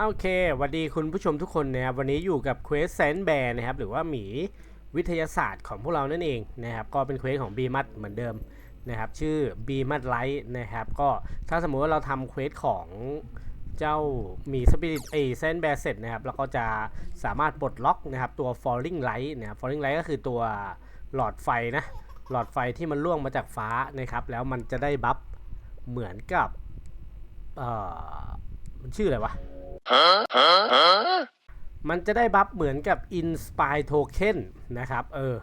โอเคสวัสดีคุณผู้ชมทุกคนนะครับ วันนี้อยู่กับเควสแซนแบร์นะครับ หรือว่าหมีวิทยาศาสตร์ของพวกเรานั่นเองนะครับ ก็เป็นเควสของ b ีมัดเหมือนเดิมนะครับ ชื่อ b ีมัดไลท์นะครับ ก็ถ้าสมมุติว่าเราทำเควสของเจ้าหมีสปิริตเอแซนแบร์เสร็จนะครับเราก็จะสามารถปลดล็อกนะครับ ตัว falling light นะครับ falling light ก็คือตัวหลอดไฟนะ หลอดไฟที่มันล่วงมาจากฟ้านะครับ แล้วมันจะได้บัฟเหมือนกับเอ่อมันชื่ออะไรวะ มันจะได้บัฟเหมือนกับ Inspire Token นะครับ เออ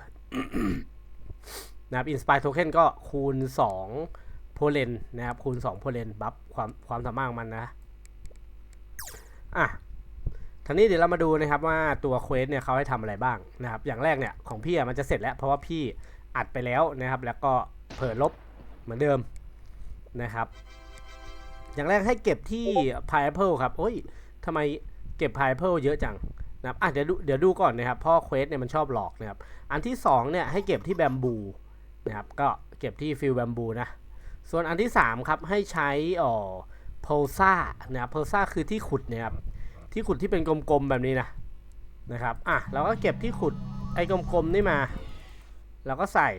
นะครับ Inspire Token ก็คูณ 2 โพเลนนะครับ คูณ 2 โพเลนบัฟความความสามารถของมันนะ อะทีนี้เดี๋ยวเรามาดูนะครับว่าตัวเควสเนี่ยเขาให้ทำอะไรบ้างนะครับ อย่างแรกเนี่ยของพี่อะมันจะเสร็จแล้ว เพราะว่าพี่อัดไปแล้วนะครับ แล้วก็เผลอลบเหมือนเดิมนะครับ อย่างแรกให้เก็บที่ Pineapple ครับ โอ้ย ทำไมเก็บ Pineapple เยอะจังนะครับอะเดี๋ยวดูเดี๋ยวดูก่อนนะครับพราะเควสเนี่ยมันชอบหลอกนะครับ อันที่2เนี่ยให้เก็บที่แบมบูนะครับ ก็เก็บที่ฟิลแบมบูนะ ส่วนอันที่3ครับให้ใช้อ๋อโพซ่านะครับโพซ่าคือที่ขุดนะครับที่ขุดที่เป็นกลมๆแบบนี้นะนะครับอะเราก็เก็บที่ขุดไอ้กลมๆนี่มาเราก็ใส่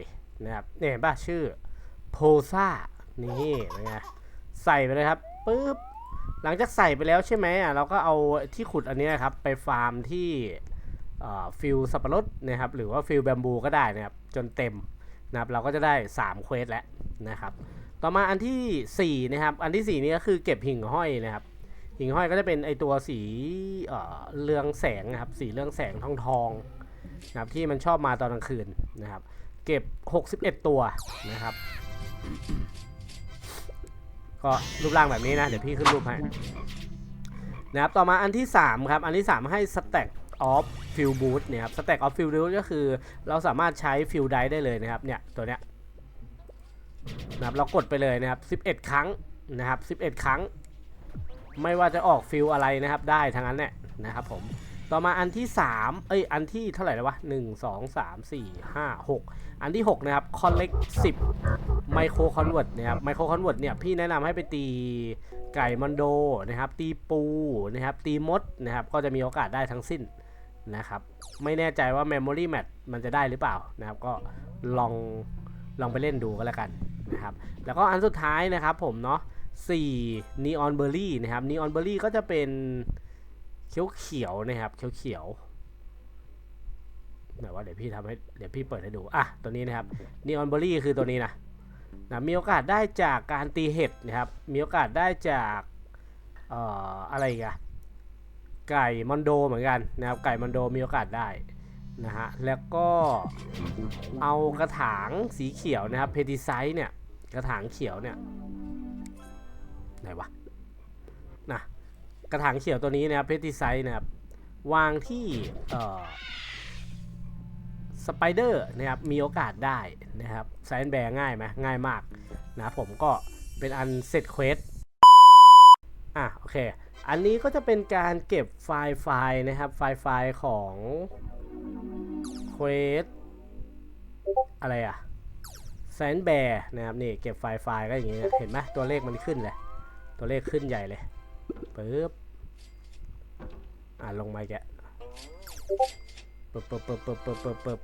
นะครับเนี่ยเห็นป่ะชื่อโพซ่านี่เป็นไงใส่ไปเลยครับปุ๊บ หลังจากใส่ไปแล้วใช่ไหมอะเราก็เอาที่ขุดอันนี้นะครับไปฟาร์มที่ฟิลสับปะรดนะครับหรือว่าฟิลแบมบูก็ได้นะครับจนเต็มนะครับเราก็จะได้3เควสแล้วนะครับต่อมาอันทีสี่4นะครับอันทีสี่4นี้ก็คือเก็บหิ่งห้อยนะครับหิ่งห้อยก็จะเป็นไอตัวสีเรืองแสงนะครับสีเรืองแสงทองทองๆนะครับที่มันชอบมาตอนกลางคืนนะครับเก็บ 61 ตัวนะครับ ก็รูปร่างแบบนี้นะ เดี๋ยวพี่ขึ้นรูปให้นะครับต่อมาอันที่ 3 ครับ อันที่ 3 ให้ Stack of Field Boost เนี่ยครับ Stack of Field Boost ก็คือเราสามารถใช้ Field Dice ได้เลยนะครับ เนี่ย ตัวเนี้ยนะครับเรากดไปเลยนะครับ 11 ครั้งนะครับ 11 ครั้ง ไม่ว่าจะออกฟิลอะไรนะครับ ได้ทั้งนั้นเนี่ยนะครับผม ต่อมาอันที่ 3 เอ้ย อันที่เท่าไหร่แล้ววะ 1 2 3 4 5 6 อันที่ 6 นะครับ Collect 10 ไมโครคอนเวิร์ตนะครับ ไมโครคอนเวิร์ตเนี่ย พี่แนะนำให้ไปตีไก่มอนโดนะครับ ตีปูนะครับ ตีมดนะครับ ก็จะมีโอกาสได้ทั้งสิ้นนะครับ ไม่แน่ใจว่า Memory Match มันจะได้หรือเปล่านะครับ ก็ลองลองไปเล่นดูก็แล้วกันนะครับ แล้วก็อันสุดท้ายนะครับผมเนาะ4 Neon Berry นะครับ Neon Berry ก็จะเป็น เขียวเขียวๆนะครับเขียวเขียวๆไหนว่าเดี๋ยวพี่ทำให้เดี๋ยวพี่เปิดให้ดูอะตัวนี้นะครับ Neon Berry คือตัวนี้นะนะมีโอกาสได้จากการตีเห็ดนะครับ มีโอกาสได้จากเอ่ออะไรอีกอะไก่มอนโดเหมือนกันนะครับไก่มอนโดมีโอกาสได้นะฮะแล้วก็เอากระถางสีเขียวนะครับเพติไซส์เนี่ยกระถางเขียวเนี่ยไหนวะนะ กระถางเขียวตัวนี้นะครับเพติไซส์นะครับวางที่สไปเดอร์นะครับมีโอกาสได้นะครับไซน์แบร์ง่ายไหมง่ายมากนะผมก็เป็นอันเสร็จเควสอะโอเค อันนี้ก็จะเป็นการเก็บไฟล์ไฟล์นะครับ ไฟล์ไฟล์ของเควสอะไรอะแซนแบร์นะครับนี่เก็บไฟล์ไฟล์ก็อย่างงี้นะเห็นไหมตัวเลขมันขึ้นเลย ตัวเลขขึ้นใหญ่เลยปึ๊บ อะลงมาแกะปึ๊บปึ๊บปึ๊บปึ๊บปึ๊บปึ๊บปึ๊บ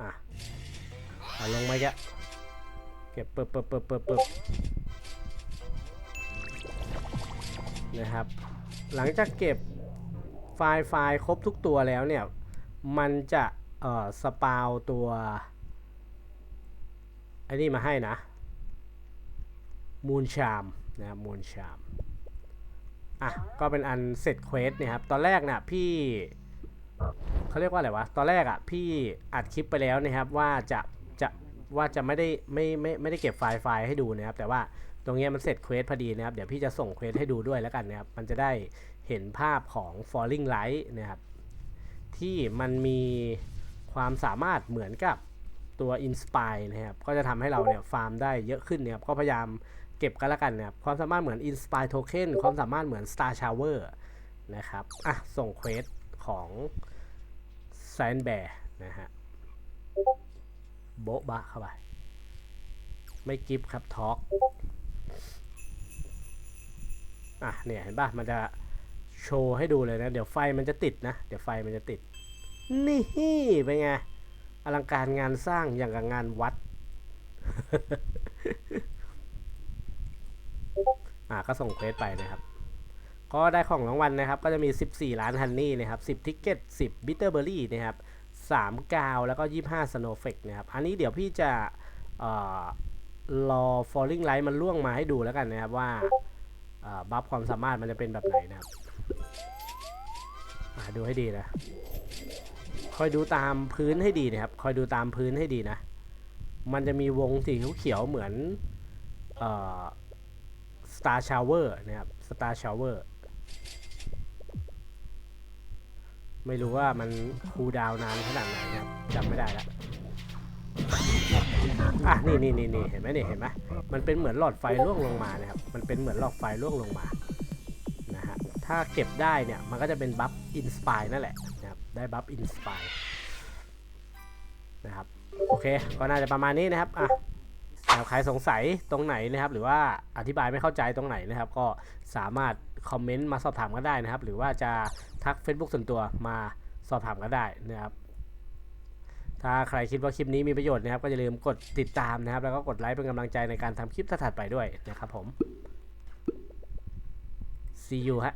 อะเอาลงมาแกะเก็บปึ๊บปึ๊บปึ๊บปึ๊บปึ๊บนะครับ หลังจากเก็บไฟล์ไฟล์ครบทุกตัวแล้วเนี่ย มันจะเอ่อสปาวตัวไอ้นี่มาให้นะ มูนชามนะครับมูนชาม อะก็เป็นอันเสร็จเควสเนี่ยครับตอนแรกเนี่ยพี่เขาเรียกว่าอะไรวะตอนแรกอะพี่อัดคลิปไปแล้วนะครับว่าจะจะว่าจะไม่ได้ไม่ไม่ไม่ได้เก็บไฟล์ไฟล์ให้ดูนะครับ แต่ว่าตรงเนี้ยมันเสร็จเควสพอดีนะครับเดี๋ยวพี่จะส่งเควสให้ดูด้วยแล้วกันนะครับ มันจะได้เห็นภาพของ falling light นะครับ ที่มันมีความสามารถเหมือนกับตัว inspire นะครับ ก็จะทำให้เราเนี่ยฟาร์มได้เยอะขึ้นนะครับ ก็พยายาม เก็บกันแล้วกันนะครับ ความสามารถเหมือน inspire token ความสามารถเหมือน star shower นะครับ อะ ส่งเควสของแซนแบร์นะฮะ โบ๊ะบะเข้าไป ไม่กิฟครับ ทอล์กอะ เนี่ย เห็นป่ะ มันจะโชว์ให้ดูเลยนะ เดี๋ยวไฟมันจะติดนะ เดี๋ยวไฟมันจะติด นี่เป็นไง อลังการงานสร้างอย่างกับงานวัด อะก็ส่งเควสไปนะครับ ก็ได้ของรางวัลนะครับ ก็จะมี 14 ล้านฮันนี่นะครับ 10 ทิกเก็ต 10 บิตเตอร์เบอร์รี่นะครับ 3 กาว แล้วก็ 25 สโนเฟกนะครับ อันนี้เดี๋ยวพี่จะเอ่อรอ Falling Light มันล่วงมาให้ดูแล้วกันนะครับว่าบัฟความสามารถมันจะเป็นแบบไหนนะครับดูให้ดีนะ คอยดูตามพื้นให้ดีนะครับ คอยดูตามพื้นให้ดีนะ มันจะมีวงสีเขียวเหมือนเอ่อ Star Shower นะครับ Star Shower ไม่รู้ว่ามันคูดาวนานขนาดไหนนะครับจำไม่ได้แล้วอะนี่นี่นี่นี่เห็นไหมนี่เห็นไหมมันเป็นเหมือนหลอดไฟร่วงลงมานะครับ มันเป็นเหมือนหลอดไฟร่วงลงมานะฮะถ้าเก็บได้เนี่ย มันก็จะเป็นบัฟอินสปายนั่นแหละนะครับได้บัฟอินสปายนะครับโอเค ก็น่าจะประมาณนี้นะครับอะ นะครับใครสงสัยตรงไหนนะครับ หรือว่าอธิบายไม่เข้าใจตรงไหนนะครับ ก็สามารถคอมเมนต์มาสอบถามกันได้นะครับ หรือว่าจะทัก Facebook ส่วนตัวมาสอบถามกันได้นะครับ ถ้าใครคิดว่าคลิปนี้มีประโยชน์นะครับ ก็อย่าลืมกดติดตามนะครับ แล้วก็กดไลค์เป็นกำลังใจในการทำคลิปถัดไปด้วยนะครับผม see you ฮะ